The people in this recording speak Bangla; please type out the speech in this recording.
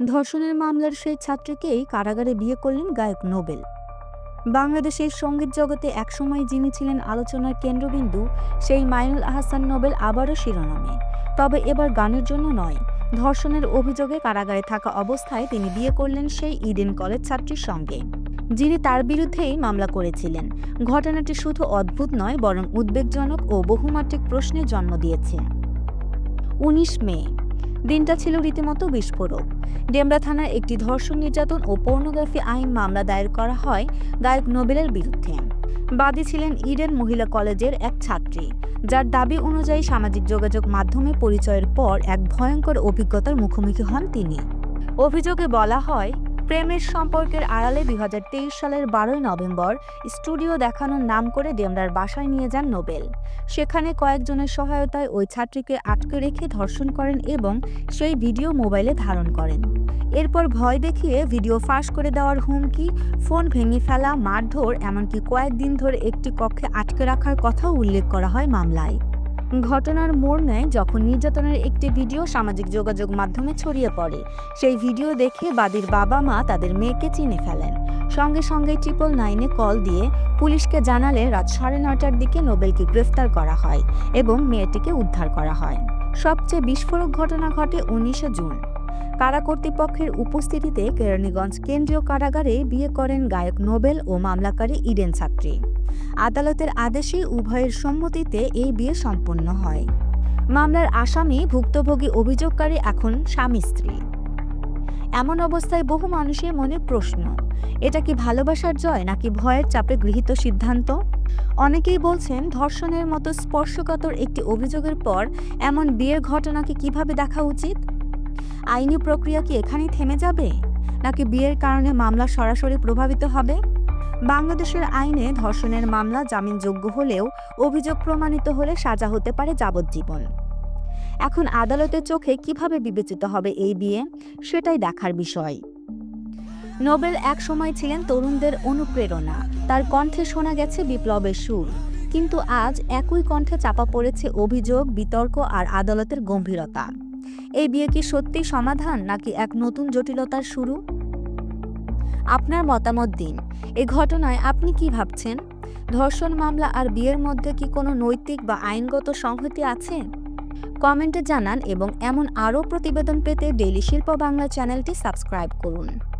ধর্ষণের মামলার সেই ছাত্রীকেই কারাগারে বিয়ে করলেন গায়ক নোবেল। বাংলাদেশের সংগীত জগতে একসময় যিনি ছিলেন আলোচনার কেন্দ্রবিন্দু, সেই মাইনুল আহসান নোবেল আবারও শিরোনামে। তবে এবার গানের জন্য নয়, ধর্ষণের অভিযোগে কারাগারে থাকা অবস্থায় তিনি বিয়ে করলেন সেই ইডেন কলেজ ছাত্রীর সঙ্গে, যিনি তার বিরুদ্ধেই মামলা করেছিলেন। ঘটনাটি শুধু অদ্ভুত নয়, বরং উদ্বেগজনক ও বহুমাত্রিক প্রশ্নের জন্ম দিয়েছে। উনিশ মে দিনটা ছিল রীতিমতো বিস্ফোরক। ডেমরা থানার একটি ধর্ষণ নির্যাতন ও পর্নোগ্রাফি আইন মামলা দায়ের করা হয় গায়ক নোবেলের বিরুদ্ধে। বাদী ছিলেন ইডেন মহিলা কলেজের এক ছাত্রী, যার দাবি অনুযায়ী সামাজিক যোগাযোগ মাধ্যমে পরিচয়ের পর এক ভয়ঙ্কর অভিজ্ঞতার মুখোমুখি হন তিনি। অভিযোগে বলা হয় প্রেমের সম্পর্কের আড়ালে দুই হাজার তেইশ সালের বারোই নভেম্বর স্টুডিও দেখানোর নাম করে ডেমরার বাসায় নিয়ে যান নোবেল। সেখানে কয়েকজনের সহায়তায় ওই ছাত্রীকে আটকে রেখে ধর্ষণ করেন এবং সেই ভিডিও মোবাইলে ধারণ করেন। এরপর ভয় দেখিয়ে ভিডিও ফাঁস করে দেওয়ার হুমকি, ফোন ভেঙে ফেলা, মারধর, এমনকি কয়েকদিন ধরে একটি কক্ষে আটকে রাখার কথাও উল্লেখ করা হয় মামলায়। ঘটনার মোড় নেয় যখন নির্যাতনের একটি ভিডিও সামাজিক যোগাযোগ মাধ্যমে ছড়িয়ে পড়ে। সেই ভিডিও দেখে বাদীর বাবা মা তাদের মেয়েকে চিনে ফেলেন। সঙ্গে সঙ্গে ট্রিপল নাইনে কল দিয়ে পুলিশকে জানালে রাত সাড়ে নটার দিকে নোবেলকে গ্রেফতার করা হয় এবং মেয়েটিকে উদ্ধার করা হয়। সবচেয়ে বিস্ফোরক ঘটনা ঘটে উনিশে জুন। কারা কর্তৃপক্ষের উপস্থিতিতে কেরানীগঞ্জ কেন্দ্রীয় কারাগারে বিয়ে করেন গায়ক নোবেল ও মামলাকারী ইডেন ছাত্রী। আদালতের আদেশে উভয়ের সম্মতিতে এই বিয়ে সম্পন্ন হয়। মামলার আসামি ভুক্তভোগী অভিযোগকারী এখন স্বামী স্ত্রী। এমন অবস্থায় বহু মানুষের মনে প্রশ্ন, এটা কি ভালোবাসার জয় নাকি ভয়ের চাপে গৃহীত সিদ্ধান্ত? অনেকেই বলছেন ধর্ষণের মতো স্পর্শকাতর একটি অভিযোগের পর এমন বিয়ের ঘটনাকে কীভাবে দেখা উচিত? আইনি প্রক্রিয়া কি এখানেই থেমে যাবে? নাকি বিয়ের কারণে মামলা সরাসরি প্রভাবিত হবে? বাংলাদেশের আইনে ধর্ষণের মামলা জামিনযোগ্য হলেও অভিযোগ প্রমাণিত হলে সাজা হতে পারে যাবজ্জীবন। এখন আদালতের চোখে কীভাবে বিবেচিত হবে এই বিয়ে? সেটাই দেখার বিষয়। নোবেল এক সময় ছিলেন তরুণদের অনুপ্রেরণা। তার কণ্ঠে শোনা গেছে বিপ্লবের সুর। কিন্তু আজ একই কণ্ঠে চাপা পড়েছে অভিযোগ, বিতর্ক আর আদালতের গম্ভীরতা। এই বিয়ে কি সত্যি সমাধান নাকি এক নতুন জটিলতার শুরু? আপনার মতামত দিন। এ ঘটনায় আপনি কি ভাবছেন? ধর্ষণ মামলা আর বিয়ের মধ্যে কি কোনো নৈতিক বা আইনগত সংহতি আছে? কমেন্টে জানান এবং এমন আরও প্রতিবেদন পেতে ডেইলি শিল্প বাংলা চ্যানেলটি সাবস্ক্রাইব করুন।